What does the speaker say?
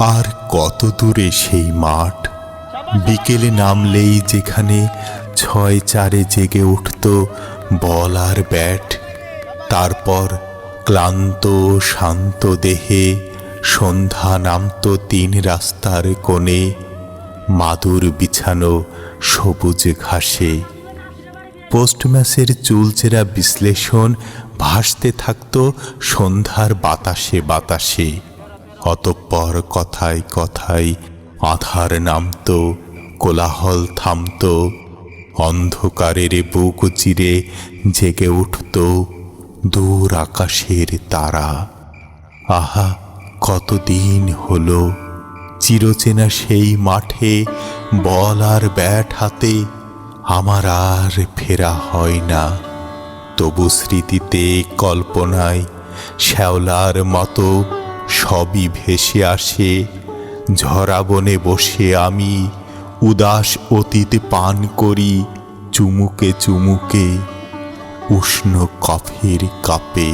আর কত দূরে সেই মাঠ? বিকেলে নামলেই যেখানে ছয় চারে জেগে উঠত বল আর ব্যাট। তারপর ক্লান্ত শান্ত দেহে সন্ধ্যা নামত তিন রাস্তার কোণে, মাদুর বিছানো সবুজ ঘাসে। পোস্টম্যাসের চুলচেরা বিশ্লেষণ ভাসতে থাকত সন্ধ্যার বাতাসে বাতাসে। অতঃপর কথায় কথায় আধার নামত, কোলাহল থামত, অন্ধকারের বুক চিরে জেগে উঠত দূর আকাশের তারা। আহা, কতদিন হলো? চিরচেনা সেই মাঠে বল আর ব্যাট হাতে আমার আর ফেরা হয় না। তবু স্মৃতিতে কল্পনায় শ্যাওলার মতো সবই ভেসে আসে। ঝরা বনে বসে আমি উদাস অতীত পান করি চুমুকে চুমুকে, উষ্ণ কফির কাপে।